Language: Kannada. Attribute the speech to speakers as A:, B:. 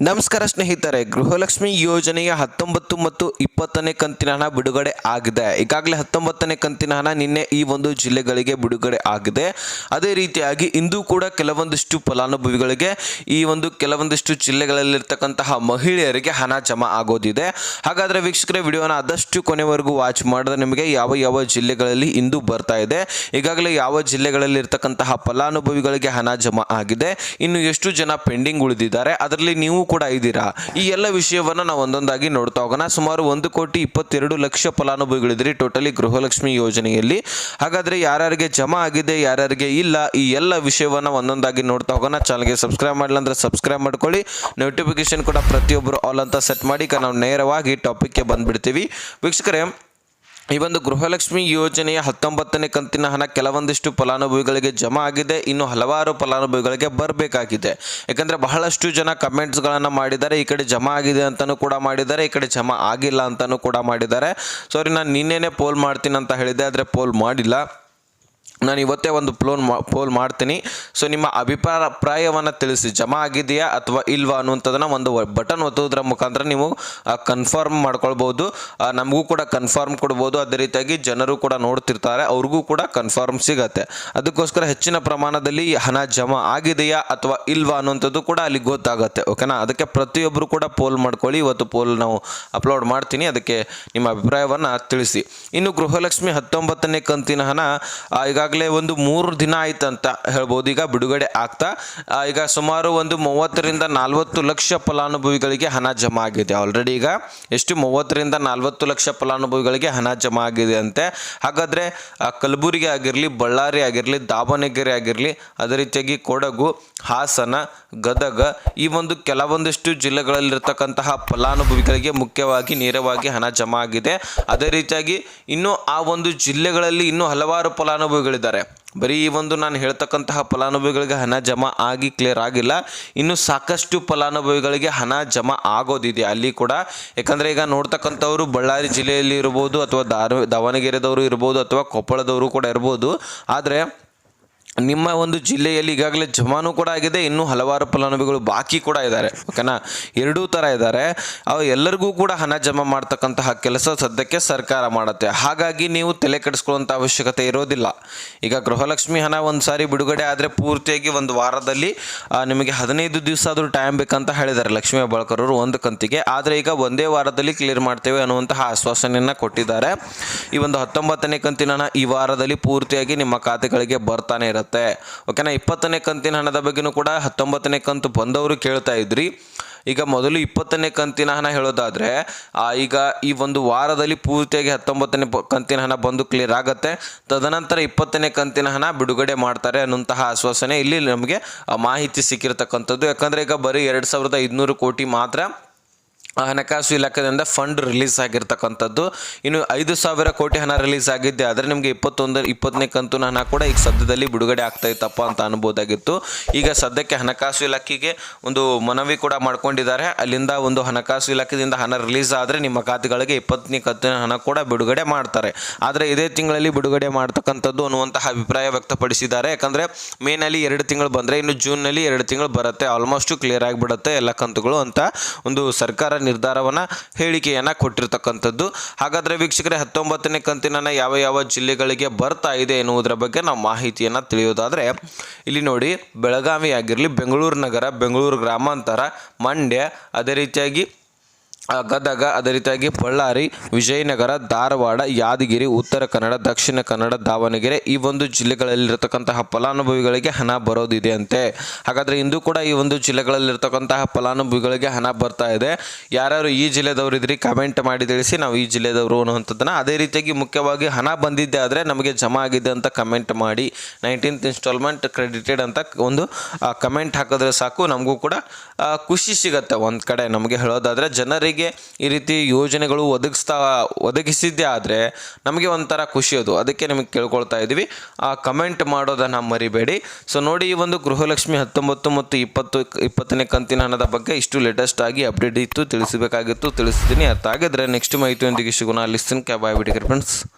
A: ನಮಸ್ಕಾರ ಸ್ನೇಹಿತರೆ, ಗೃಹಲಕ್ಷ್ಮಿ ಯೋಜನೆಯ ಹತ್ತೊಂಬತ್ತು ಮತ್ತು ಇಪ್ಪತ್ತನೇ ಕಂತಿನ ಹಣ ಬಿಡುಗಡೆ ಆಗಿದೆ. ಈಗಾಗಲೇ ಹತ್ತೊಂಬತ್ತನೇ ಕಂತಿನ ಹಣ ನಿನ್ನೆ ಈ ಒಂದು ಜಿಲ್ಲೆಗಳಿಗೆ ಬಿಡುಗಡೆ ಆಗಿದೆ. ಅದೇ ರೀತಿಯಾಗಿ ಇಂದು ಕೂಡ ಕೆಲವೊಂದಿಷ್ಟು ಫಲಾನುಭವಿಗಳಿಗೆ ಈ ಒಂದು ಕೆಲವೊಂದಿಷ್ಟು ಜಿಲ್ಲೆಗಳಲ್ಲಿರ್ತಕ್ಕಂತಹ ಮಹಿಳೆಯರಿಗೆ ಹಣ ಜಮಾ ಆಗೋದಿದೆ. ಹಾಗಾದರೆ ವೀಕ್ಷಕರೇ, ವಿಡಿಯೋನ ಆದಷ್ಟು ಕೊನೆವರೆಗೂ ವಾಚ್ ಮಾಡಿದ್ರೆ ನಿಮಗೆ ಯಾವ ಯಾವ ಜಿಲ್ಲೆಗಳಲ್ಲಿ ಇಂದು ಬರ್ತಾ ಇದೆ, ಈಗಾಗಲೇ ಯಾವ ಜಿಲ್ಲೆಗಳಲ್ಲಿ ಇರ್ತಕ್ಕಂತಹ ಫಲಾನುಭವಿಗಳಿಗೆ ಹಣ ಜಮಾ ಆಗಿದೆ, ಇನ್ನು ಎಷ್ಟು ಜನ ಪೆಂಡಿಂಗ್ ಉಳಿದಿದ್ದಾರೆ, ಅದರಲ್ಲಿ ನೀವು ಕೂಡ ಇದ್ದೀರಾ? ಈ ಎಲ್ಲ ವಿಷಯವನ್ನು ನಾವು ಒಂದೊಂದಾಗಿ ನೋಡ್ತಾ ಹೋಗೋಣ. ಸುಮಾರು ಒಂದು ಕೋಟಿ ಇಪ್ಪತ್ತೆರಡು ಲಕ್ಷ ಫಲಾನುಭವಿಗಳಿದ್ರಿ ಟೋಟಲಿ ಗೃಹಲಕ್ಷ್ಮಿ ಯೋಜನೆಯಲ್ಲಿ. ಹಾಗಾದರೆ ಯಾರ್ಯಾರಿಗೆ ಜಮಾ ಆಗಿದೆ, ಯಾರ್ಯಾರಿಗೆ ಇಲ್ಲ, ಈ ಎಲ್ಲ ವಿಷಯವನ್ನು ಒಂದೊಂದಾಗಿ ನೋಡ್ತಾ ಹೋಗೋಣ. ಚಾನಲ್ಗೆ ಸಬ್ಸ್ಕ್ರೈಬ್ ಮಾಡಿಲ್ಲ ಅಂದರೆ ಸಬ್ಸ್ಕ್ರೈಬ್ ಮಾಡ್ಕೊಳ್ಳಿ. ನೋಟಿಫಿಕೇಶನ್ ಕೂಡ ಪ್ರತಿಯೊಬ್ಬರು ಆಲ್ ಅಂತ ಸೆಟ್ ಮಾಡಿ ನಾವು ನೇರವಾಗಿ ಟಾಪಿಕ್ಗೆ ಬಂದುಬಿಡ್ತೀವಿ. ವೀಕ್ಷಕರೇ ಈ ಒಂದು ಗೃಹಲಕ್ಷ್ಮಿ ಯೋಜನೆಯ ಹತ್ತೊಂಬತ್ತನೇ ಕಂತಿನ ಹಣ ಕೆಲವೊಂದಿಷ್ಟು ಫಲಾನುಭವಿಗಳಿಗೆ ಜಮಾ ಆಗಿದೆ. ಇನ್ನು ಹಲವಾರು ಫಲಾನುಭವಿಗಳಿಗೆ ಬರಬೇಕಾಗಿದೆ. ಯಾಕಂದರೆ ಬಹಳಷ್ಟು ಜನ ಕಮೆಂಟ್ಸ್ಗಳನ್ನು ಮಾಡಿದ್ದಾರೆ. ಈ ಕಡೆ ಜಮಾ ಆಗಿದೆ ಅಂತಲೂ ಕೂಡ ಮಾಡಿದ್ದಾರೆ. ಈ ಕಡೆ ಜಮಾ ಆಗಿಲ್ಲ ಅಂತಲೂ ಕೂಡ ಮಾಡಿದ್ದಾರೆ. ಸಾರಿ ನಾನು ನಿನ್ನೆನೇ ಪೋಲ್ ಮಾಡ್ತೀನಿ ಅಂತ ಹೇಳಿದೆ ಆದರೆ ಪೋಲ್ ಮಾಡಿಲ್ಲ. ನಾನು ಇವತ್ತೇ ಒಂದು ಪ್ಲೋನ್ ಪೋಲ್ ಮಾಡ್ತೀನಿ. ಸೊ ನಿಮ್ಮ ಅಭಿಪ್ರಾಯವನ್ನು ತಿಳಿಸಿ. ಜಮಾ ಆಗಿದೆಯಾ ಅಥವಾ ಇಲ್ವಾ ಅನ್ನುವಂಥದ್ದನ್ನು ಒಂದು ಬಟನ್ ಒತ್ತೋದ್ರ ಮುಖಾಂತರ ನೀವು ಕನ್ಫರ್ಮ್ ಮಾಡ್ಕೊಳ್ಬೋದು. ನಮಗೂ ಕೂಡ ಕನ್ಫರ್ಮ್ ಕೊಡ್ಬೋದು. ಅದೇ ರೀತಿಯಾಗಿ ಜನರು ಕೂಡ ನೋಡ್ತಿರ್ತಾರೆ. ಅವ್ರಿಗೂ ಕೂಡ ಕನ್ಫರ್ಮ್ ಸಿಗತ್ತೆ. ಅದಕ್ಕೋಸ್ಕರ ಹೆಚ್ಚಿನ ಪ್ರಮಾಣದಲ್ಲಿ ಹಣ ಜಮಾ ಆಗಿದೆಯಾ ಅಥವಾ ಇಲ್ವಾ ಅನ್ನುವಂಥದ್ದು ಕೂಡ ಅಲ್ಲಿ ಗೊತ್ತಾಗುತ್ತೆ. ಓಕೆನಾ ಅದಕ್ಕೆ ಪ್ರತಿಯೊಬ್ಬರು ಕೂಡ ಪೋಲ್ ಮಾಡ್ಕೊಳ್ಳಿ. ಇವತ್ತು ಪೋಲ್ ನಾವು ಅಪ್ಲೋಡ್ ಮಾಡ್ತೀನಿ. ಅದಕ್ಕೆ ನಿಮ್ಮ ಅಭಿಪ್ರಾಯವನ್ನು ತಿಳಿಸಿ. ಇನ್ನು ಗೃಹಲಕ್ಷ್ಮಿ ಹತ್ತೊಂಬತ್ತನೇ ಕಂತಿನ ಹಣ ಆ, ಈಗಾಗಲೇ ಒಂದು ಮೂರು ದಿನ ಆಯ್ತಂತ ಹೇಳ್ಬೋದು. ಈಗ ಬಿಡುಗಡೆ ಆಗ್ತಾ ಈಗ ಸುಮಾರು ಒಂದು ಮೂವತ್ತರಿಂದ ನಲ್ವತ್ತು ಲಕ್ಷ ಫಲಾನುಭವಿಗಳಿಗೆ ಹಣ ಜಮಾ ಆಗಿದೆ. ಆಲ್ರೆಡಿ ಈಗ ಎಷ್ಟು? ಮೂವತ್ತರಿಂದ ನಲ್ವತ್ತು ಲಕ್ಷ ಫಲಾನುಭವಿಗಳಿಗೆ ಹಣ ಜಮಾ ಆಗಿದೆ ಅಂತೆ. ಹಾಗಾದರೆ ಕಲಬುರಗಿ ಆಗಿರಲಿ, ಬಳ್ಳಾರಿ ಆಗಿರಲಿ, ದಾವಣಗೆರೆ ಆಗಿರಲಿ, ಅದೇ ರೀತಿಯಾಗಿ ಕೊಡಗು, ಹಾಸನ, ಗದಗ ಈ ಒಂದು ಕೆಲವೊಂದಿಷ್ಟು ಜಿಲ್ಲೆಗಳಲ್ಲಿರ್ತಕ್ಕಂತಹ ಫಲಾನುಭವಿಗಳಿಗೆ ಮುಖ್ಯವಾಗಿ ನೇರವಾಗಿ ಹಣ ಜಮಾ ಆಗಿದೆ. ಅದೇ ರೀತಿಯಾಗಿ ಇನ್ನು ಆ ಒಂದು ಜಿಲ್ಲೆಗಳಲ್ಲಿ ಇನ್ನೂ ಹಲವಾರು ಫಲಾನುಭವಿಗಳಿದ್ದಾರೆ ಬರೀ ಈ ಒಂದು ನಾನು ಹೇಳ್ತಕ್ಕಂತಹ ಫಲಾನುಭವಿಗಳಿಗೆ ಹಣ ಜಮಾ ಆಗಿ ಕ್ಲಿಯರ್ ಆಗಿಲ್ಲ. ಇನ್ನು ಸಾಕಷ್ಟು ಫಲಾನುಭವಿಗಳಿಗೆ ಹಣ ಜಮಾ ಆಗೋದಿದೆ ಅಲ್ಲಿ ಕೂಡ. ಯಾಕಂದರೆ ಈಗ ನೋಡ್ತಕ್ಕಂಥವ್ರು ಬಳ್ಳಾರಿ ಜಿಲ್ಲೆಯಲ್ಲಿ ಇರ್ಬೋದು ಅಥವಾ ದಾವಣಗೆರೆದವರು ಇರ್ಬೋದು ಅಥವಾ ಕೊಪ್ಪಳದವರು ಕೂಡ ಇರ್ಬೋದು. ಆದರೆ ನಿಮ್ಮ ಒಂದು ಜಿಲ್ಲೆಯಲ್ಲಿ ಈಗಾಗಲೇ ಜಮಾನು ಕೂಡ ಆಗಿದೆ, ಇನ್ನೂ ಹಲವಾರು ಫಲಾನುಭವಿಗಳು ಬಾಕಿ ಕೂಡ ಇದ್ದಾರೆ. ಓಕೆನಾ? ಎರಡೂ ಥರ ಇದ್ದಾರೆ. ಅವು ಎಲ್ಲರಿಗೂ ಕೂಡ ಹಣ ಜಮಾ ಮಾಡ್ತಕ್ಕಂತಹ ಕೆಲಸ ಸದ್ಯಕ್ಕೆ ಸರ್ಕಾರ ಮಾಡುತ್ತೆ. ಹಾಗಾಗಿ ನೀವು ತಲೆ ಕೆಡಿಸ್ಕೊಳ್ಳುವಂಥ ಅವಶ್ಯಕತೆ ಇರೋದಿಲ್ಲ. ಈಗ ಗೃಹಲಕ್ಷ್ಮಿ ಹಣ ಒಂದು ಸಾರಿ ಬಿಡುಗಡೆ ಆದರೆ ಪೂರ್ತಿಯಾಗಿ ಒಂದು ವಾರದಲ್ಲಿ ನಿಮಗೆ ಹದಿನೈದು ದಿವಸ ಆದರೂ ಟೈಮ್ ಬೇಕಂತ ಹೇಳಿದ್ದಾರೆ ಲಕ್ಷ್ಮೀ ಹೆಬ್ಬಾಳ್ಕರವರು ಒಂದು ಕಂತಿಗೆ. ಆದರೆ ಈಗ ಒಂದೇ ವಾರದಲ್ಲಿ ಕ್ಲಿಯರ್ ಮಾಡ್ತೇವೆ ಅನ್ನುವಂತಹ ಆಶ್ವಾಸನೆಯನ್ನು ಕೊಟ್ಟಿದ್ದಾರೆ. ಈ ಒಂದು ಹತ್ತೊಂಬತ್ತನೇ ಕಂತಿನ ಈ ವಾರದಲ್ಲಿ ಪೂರ್ತಿಯಾಗಿ ನಿಮ್ಮ ಖಾತೆಗಳಿಗೆ ಬರ್ತಾನೆ ಇರುತ್ತೆ. ಓಕೆನಾ ಇಪ್ಪತ್ತನೇ ಕಂತಿನ ಹಣದ ಬಗ್ಗೆನೂ ಕೂಡ ಹತ್ತೊಂಬತ್ತನೇ ಕಂತು ಬಂದವರು ಕೇಳ್ತಾ ಇದ್ರಿ. ಈಗ ಮೊದಲು ಇಪ್ಪತ್ತನೇ ಕಂತಿನ ಹಣ ಹೇಳೋದಾದರೆ ಈಗ ಈ ಒಂದು ವಾರದಲ್ಲಿ ಪೂರ್ತಿಯಾಗಿ ಹತ್ತೊಂಬತ್ತನೇ ಕಂತಿನ ಹಣ ಬಂದು ಕ್ಲಿಯರ್ ಆಗುತ್ತೆ. ತದನಂತರ ಇಪ್ಪತ್ತನೇ ಕಂತಿನ ಹಣ ಬಿಡುಗಡೆ ಮಾಡ್ತಾರೆ ಅನ್ನುವಂತಹ ಆಶ್ವಾಸನೆ ಇಲ್ಲಿ ನಮಗೆ ಮಾಹಿತಿ ಸಿಕ್ಕಿರ್ತಕ್ಕಂಥದ್ದು. ಯಾಕಂದರೆ ಈಗ ಬರೀ ಎರಡು ಸಾವಿರದ ಐದುನೂರು ಕೋಟಿ ಮಾತ್ರ ಹಣಕಾಸು ಇಲಾಖೆಯಿಂದ ಫಂಡ್ ರಿಲೀಸ್ ಆಗಿರ್ತಕ್ಕಂಥದ್ದು. ಇನ್ನು ಐದು ಸಾವಿರ ಕೋಟಿ ಹಣ ರಿಲೀಸ್ ಆಗಿದ್ದೆ, ಆದರೆ ನಿಮಗೆ ಇಪ್ಪತ್ತೊಂದು, ಇಪ್ಪತ್ತನೇ ಕಂತು ಹಣ ಕೂಡ ಈಗ ಸದ್ಯದಲ್ಲಿ ಬಿಡುಗಡೆ ಆಗ್ತಾ ಇತ್ತಪ್ಪ ಅಂತ ಅನ್ಬೋದಾಗಿತ್ತು. ಈಗ ಸದ್ಯಕ್ಕೆ ಹಣಕಾಸು ಇಲಾಖೆಗೆ ಒಂದು ಮನವಿ ಕೂಡ ಮಾಡ್ಕೊಂಡಿದ್ದಾರೆ. ಅಲ್ಲಿಂದ ಒಂದು ಹಣಕಾಸು ಇಲಾಖೆಯಿಂದ ಹಣ ರಿಲೀಸ್ ಆದರೆ ನಿಮ್ಮ ಖಾತೆಗಳಿಗೆ ಇಪ್ಪತ್ತನೇ ಕಂತಿನ ಹಣ ಕೂಡ ಬಿಡುಗಡೆ ಮಾಡ್ತಾರೆ. ಆದರೆ ಇದೇ ತಿಂಗಳಲ್ಲಿ ಬಿಡುಗಡೆ ಮಾಡ್ತಕ್ಕಂಥದ್ದು ಅನ್ನುವಂತಹ ಅಭಿಪ್ರಾಯ ವ್ಯಕ್ತಪಡಿಸಿದ್ದಾರೆ. ಯಾಕಂದರೆ ಮೇನಲ್ಲಿ ಎರಡು ತಿಂಗಳು ಬಂದರೆ ಇನ್ನು ಜೂನ್ನಲ್ಲಿ ಎರಡು ತಿಂಗಳು ಬರುತ್ತೆ. ಆಲ್ಮೋಸ್ಟು ಕ್ಲಿಯರ್ ಆಗಿಬಿಡುತ್ತೆ ಎಲ್ಲ ಕಂತುಗಳು ಅಂತ ಒಂದು ಸರ್ಕಾರ ನಿರ್ಧಾರವನ್ನು ಹೇಳಿಕೆಯನ್ನು ಕೊಟ್ಟಿರ್ತಕ್ಕಂಥದ್ದು. ಹಾಗಾದರೆ ವೀಕ್ಷಕರೇ, ಹತ್ತೊಂಬತ್ತನೇ ಕಂತಿನ ಯಾವ ಯಾವ ಜಿಲ್ಲೆಗಳಿಗೆ ಬರ್ತಾ ಇದೆ ಎನ್ನುವುದರ ಬಗ್ಗೆ ನಾವು ಮಾಹಿತಿಯನ್ನು ತಿಳಿಯೋದಾದರೆ, ಇಲ್ಲಿ ನೋಡಿ ಬೆಳಗಾವಿ ಆಗಿರಲಿ ಬೆಂಗಳೂರು ನಗರ, ಬೆಂಗಳೂರು ಗ್ರಾಮಾಂತರ, ಮಂಡ್ಯ, ಅದೇ ರೀತಿಯಾಗಿ ಗದಗ, ಅದೇ ರೀತಿಯಾಗಿ ಬಳ್ಳಾರಿ, ವಿಜಯನಗರ, ಧಾರವಾಡ, ಯಾದಗಿರಿ, ಉತ್ತರ ಕನ್ನಡ, ದಕ್ಷಿಣ ಕನ್ನಡ, ದಾವಣಗೆರೆ ಈ ಒಂದು ಜಿಲ್ಲೆಗಳಲ್ಲಿರತಕ್ಕಂತಹ ಫಲಾನುಭವಿಗಳಿಗೆ ಹಣ ಬರೋದಿದೆ ಅಂತೆ ಹಾಗಾದರೆ ಇಂದು ಕೂಡ ಈ ಒಂದು ಜಿಲ್ಲೆಗಳಲ್ಲಿರ್ತಕ್ಕಂತಹ ಫಲಾನುಭವಿಗಳಿಗೆ ಹಣ ಬರ್ತಾ ಇದೆ. ಯಾರ್ಯಾರು ಈ ಜಿಲ್ಲೆದವರು ಇದ್ರಿ ಕಮೆಂಟ್ ಮಾಡಿ ತಿಳಿಸಿ ನಾವು ಈ ಜಿಲ್ಲೆದವರು ಅನ್ನುವಂಥದ್ದನ್ನ. ಅದೇ ರೀತಿಯಾಗಿ ಮುಖ್ಯವಾಗಿ ಹಣ ಬಂದಿದ್ದೆ ಆದರೆ ನಮಗೆ ಜಮಾ ಆಗಿದೆ ಅಂತ ಕಮೆಂಟ್ ಮಾಡಿ. ನೈನ್ಟೀನ್ತ್ ಇನ್ಸ್ಟಾಲ್ಮೆಂಟ್ ಕ್ರೆಡಿಟೆಡ್ ಅಂತ ಒಂದು ಕಮೆಂಟ್ ಹಾಕಿದ್ರೆ ಸಾಕು. ನಮಗೂ ಕೂಡ ಖುಷಿ ಸಿಗುತ್ತೆ ಒಂದು ಕಡೆ ನಮಗೆ ಹೇಳೋದಾದರೆ. ಜನರಿಗೆ ಈ ರೀತಿ ಯೋಜನೆಗಳು ಒದಗಿಸ್ತಾ, ಒದಗಿಸಿದ್ದೇ ಆದರೆ ನಮಗೆ ಒಂಥರ ಖುಷಿ ಅದು. ಅದಕ್ಕೆ ನಿಮಗೆ ಕೇಳ್ಕೊಳ್ತಾ ಇದ್ದೀವಿ. ಆ ಕಮೆಂಟ್ ಮಾಡೋದನ್ನು ಮರಿಬೇಡಿ. ಸೊ ನೋಡಿ ಈ ಒಂದು ಗೃಹಲಕ್ಷ್ಮಿ ಹತ್ತೊಂಬತ್ತು ಮತ್ತು ಇಪ್ಪತ್ತು, ಇಪ್ಪತ್ತನೇ ಕಂತಿನ ಹಣದ ಬಗ್ಗೆ ಇಷ್ಟು ಲೇಟೆಸ್ಟ್ ಆಗಿ ಅಪ್ಡೇಟ್ ಇತ್ತು, ತಿಳಿಸಬೇಕಾಗಿತ್ತು ತಿಳಿಸಿದ್ದೀನಿ ಅರ್ಥ ಆಗಿದ್ರೆ ನೆಕ್ಸ್ಟ್ ಮಾಹಿತಿಯೊಂದಿಗೆ ಸಿಗೋಣ. ಲಿಸ್ಟನ್ ಕ್ಯಾಬ್ ಆಗಿಬಿಟ್ಟಿಗೆ ಫ್ರೆಂಡ್ಸ್